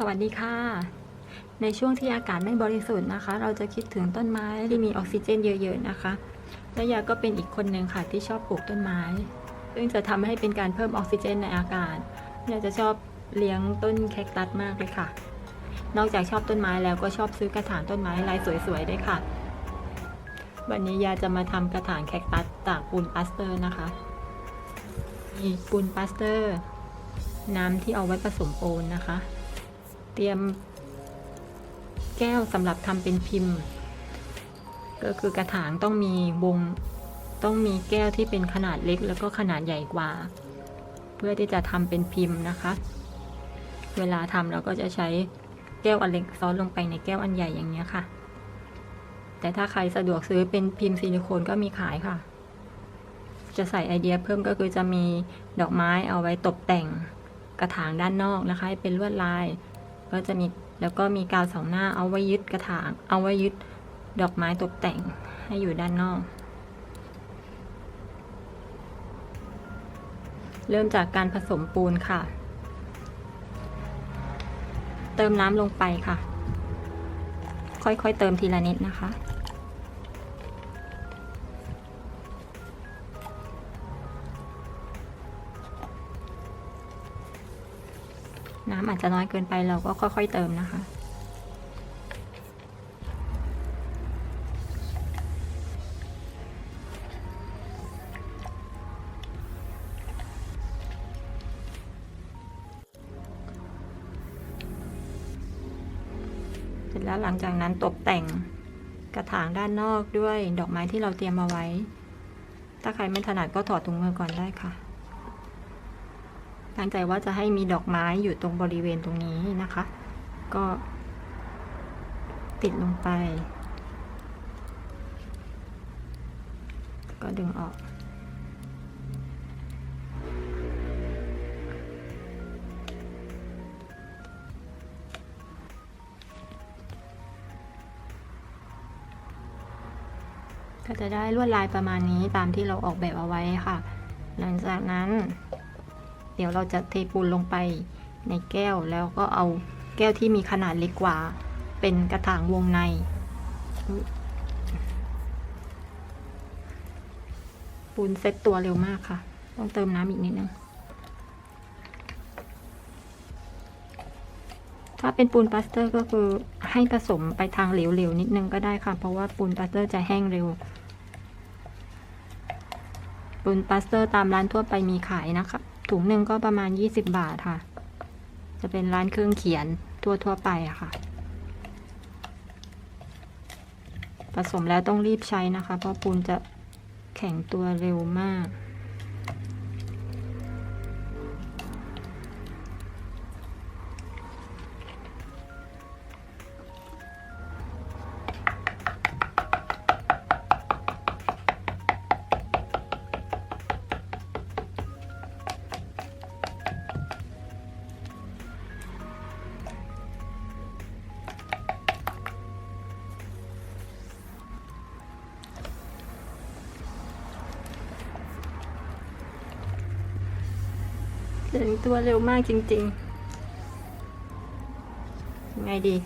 สวัสดีค่ะ ในช่วงที่อากาศไม่บริสุทธิ์นะคะ เราจะคิดถึงต้นไม้ที่มีออกซิเจนเยอะๆนะคะและยาก็เป็นอีกคนหนึ่งค่ะที่ชอบปลูกต้นไม้ ซึ่งจะทำให้เป็นการเพิ่มออกซิเจนในอากาศยาจะชอบเลี้ยงต้นแคคตัสมากเลยค่ะ นอกจากชอบต้นไม้แล้วก็ชอบซื้อกระถางต้นไม้ลายสวยๆด้วยค่ะ วันนี้ยาจะมาทำกระถางแคคตัสจากปูนปลาสเตอร์นะคะมีปูนปลาสเตอร์ น้ำที่เอาไว้ผสมปูนนะคะ เตรียมแก้วสำหรับทำเป็นพิมพ์ ก็คือกระถางต้องมีวงต้องมีแก้วที่เป็นขนาดเล็ก แล้วก็ขนาดใหญ่กว่า เพื่อที่จะทำเป็นพิมพ์นะคะ เวลาทำเราก็จะใช้แก้วอันเล็กซ้อนลงไปในแก้วอันใหญ่อย่างนี้ค่ะ แต่ถ้าใครสะดวกซื้อเป็นพิมพ์ซิลิโคนก็มีขายค่ะ จะใส่ไอเดียเพิ่มก็คือจะมีดอกไม้เอาไว้ตกแต่งกระถางด้านนอกนะคะให้เป็นลวดลาย ก็จะมีแล้วก็มีกาวสองหน้าเอาไว้ยึดกระถาง เอาไว้ยึดดอกไม้ตกแต่งให้อยู่ด้านนอก เริ่มจากการผสมปูนค่ะ เติมน้ำลงไปค่ะ ค่อยๆเติมทีละนิดนะคะ น้ำอาจจะน้อยเกินไปเราก็ค่อย ๆ เติมนะคะ เสร็จแล้วหลังจากนั้นตกแต่งกระถางด้านนอกด้วยดอกไม้ที่เราเตรียมมาไว้ ถ้าใครไม่ถนัดก็ถอดถุงมือก่อนได้ค่ะ ตั้งใจว่าจะให้มีดอกไม้อยู่ตรงบริเวณตรงนี้นะคะ ก็ ติดลงไป ก็ดึงออกก็จะได้ลวดลายประมาณนี้ตามที่เราออกแบบเอาไว้ค่ะ หลังจากนั้น เดี๋ยวเราจะเทปูนลงไปในแก้วแล้วก็เอาแก้วที่มีขนาดเล็กกว่า เป็นกระถางวงใน ปูนเซ็ตตัวเร็วมากค่ะ ต้องเติมน้ำอีกนิดนึงถ้าเป็นปูนปลาสเตอร์ก็คือให้ผสมไปทางเหลวๆนิดนึงก็ได้ค่ะ เพราะว่าปูนปลาสเตอร์จะแห้งเร็ว ปูนปลาสเตอร์ตามร้านทั่วไปมีขายนะคะ ถุงหนึ่งก็ประมาณ 20 บาทค่ะ จะเป็นร้านเครื่องเขียนทั่วๆไปอะค่ะ ผสมแล้วต้องรีบใช้นะคะ เพราะปูนจะแข็งตัวเร็วมาก เดินตัวเร็วมากจริงๆ ไงดี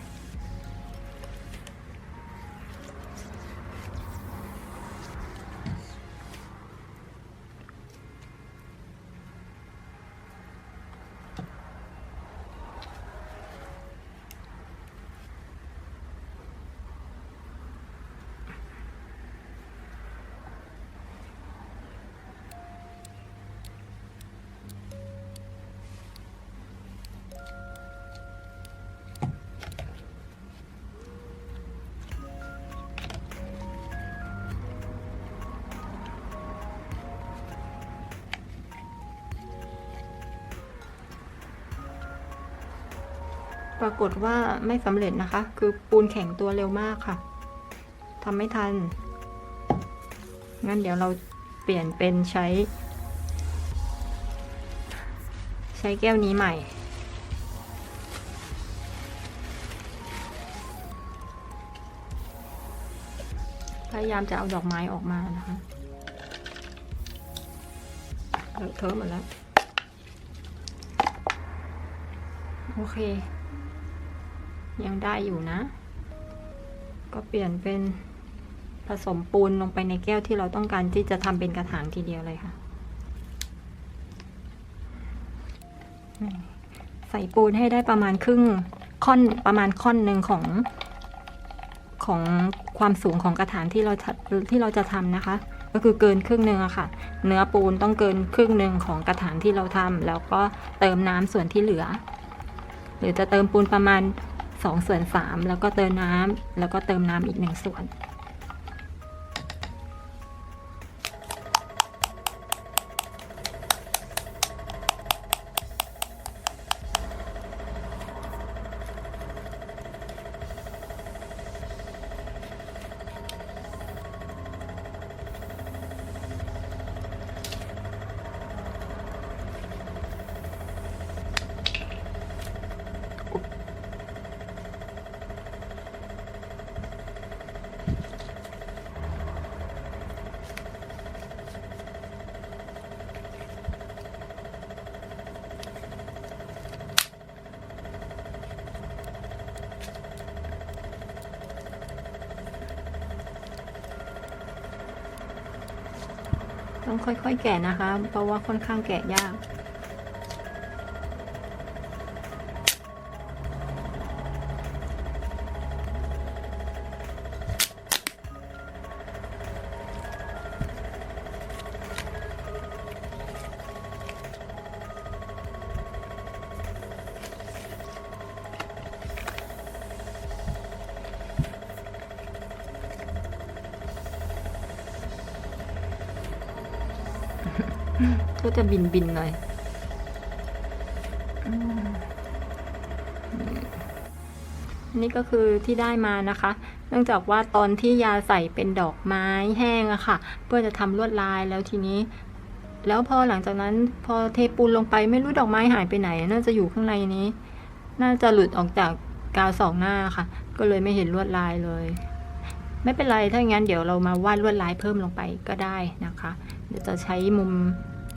ปรากฏว่าไม่สำเร็จนะคะ คือปูนแข็งตัวเร็วมากค่ะทำไม่ทัน งั้นเดี๋ยวเราเปลี่ยนเป็นใช้ ใช้แก้วนี้ใหม่ พยายามจะเอาดอกไม้ออกมานะคะเลอะเทอะหมดแล้ว โอเค ยังได้อยู่นะ ก็เปลี่ยนเป็นผสมปูนลงไปในแก้วที่เราต้องการที่จะทำเป็นกระถางทีเดียวเลยค่ะ ใส่ปูนให้ได้ประมาณครึ่งค่อนประมาณค่อนหนึ่งของของความสูงของกระถางที่เราที่เราจะทำนะคะ ก็คือเกินครึ่งหนึ่งอะค่ะ เนื้อปูนต้องเกินครึ่งหนึ่งของกระถางที่เราทำแล้วก็เติมน้ำส่วนที่เหลือ หรือจะเติมปูนประมาณ 2ส่วน3แล้วก็เติมน้ำแล้วก็เติมน้ำอีกหนึ่งส่วน ต้องค่อยๆแกะนะคะ เพราะว่าค่อนข้างแกะยาก ก็จะบินบินๆหน่อยอืมนี่ก็คือที่ได้มานะคะ เนื่องจากว่าตอนที่ยาใส่เป็นดอกไม้แห้งอะค่ะ เพื่อจะทำลวดลายแล้วทีนี้ แล้วพอหลังจากนั้นพอเทปูนลงไปไม่รู้ดอกไม้หายไปไหน น่าจะอยู่ข้างในนี้ น่าจะหลุดออกจากกาวสองหน้าค่ะ ก็เลยไม่เห็นลวดลายเลย ไม่เป็นไรถ้าอย่างนั้นเดี๋ยวเรามาวาดลวดลายเพิ่มลงไปก็ได้นะคะ เดี๋ยวจะใช้มุม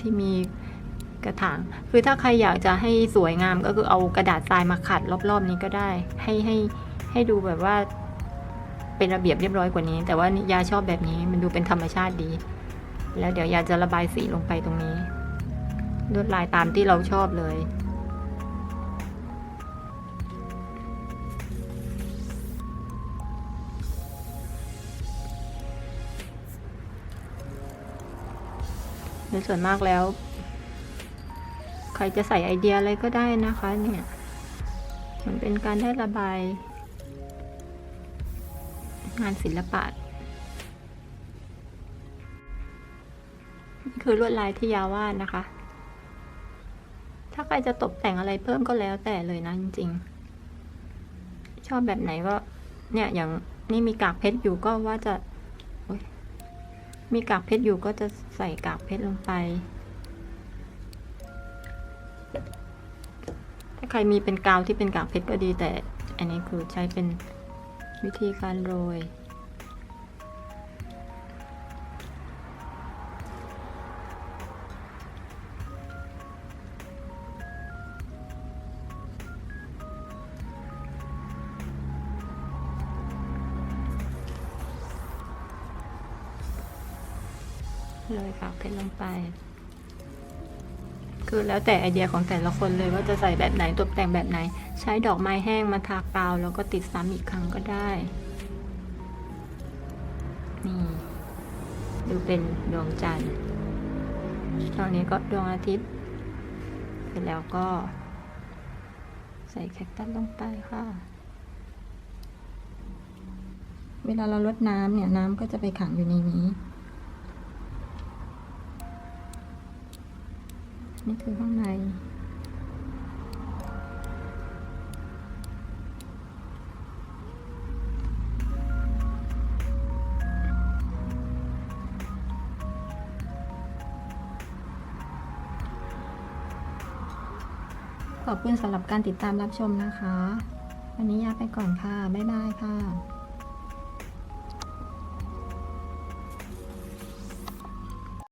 ที่มีกระถาง คือถ้าใครอยากจะให้สวยงามก็คือเอากระดาษทรายมาขัดรอบๆนี้ก็ได้ ให้ให้ให้ดูแบบว่า เป็นระเบียบเรียบร้อยกว่านี้ แต่ว่ายาชอบแบบนี้มันดูเป็นธรรมชาติดี แล้วเดี๋ยวยาจะระบายสีลงไปตรงนี้ลวดลายตามที่เราชอบเลย โดยส่วนมากแล้ว ใครจะใส่ไอเดียอะไรก็ได้นะคะเนี่ยมันเป็นการได้ระบาย งานศิลปะนี่คือลวดลายที่ยาวาดนะคะ ถ้าใครจะตกแต่งอะไรเพิ่มก็แล้วแต่เลยนะจริงๆ ชอบแบบไหนก็เนี่ยอย่างนี่มีกากเพชรอยู่ก็ว่าจะ มีกากเพชรอยู่ก็จะใส่กากเพชรลงไป ถ้าใครมีเป็นกาวที่เป็นกากเพชรก็ดีแต่อันนี้คือใช้เป็นวิธีการโรย โรยกากเพชรลงไป คือแล้วแต่ไอเดียของแต่ละคนเลยว่าจะใส่แบบไหนตกแต่งแบบไหน ใช้ดอกไม้แห้งมาทากาวแล้วก็ติดซ้ำอีกครั้งก็ได้ นี่ ดูเป็นดวงจันทร์ตอนนี้ก็ดวงอาทิตย์เสร็จแล้วก็ ใส่แคคตัสลงไปค่ะเวลาเราลดน้ำเนี่ย น้ำก็จะไปขังอยู่ในนี้ นี่คือข้างใน ขอบคุณสำหรับการติดตามรับชมนะคะ วันนี้ยาไปก่อนค่ะ บ๊ายบายค่ะ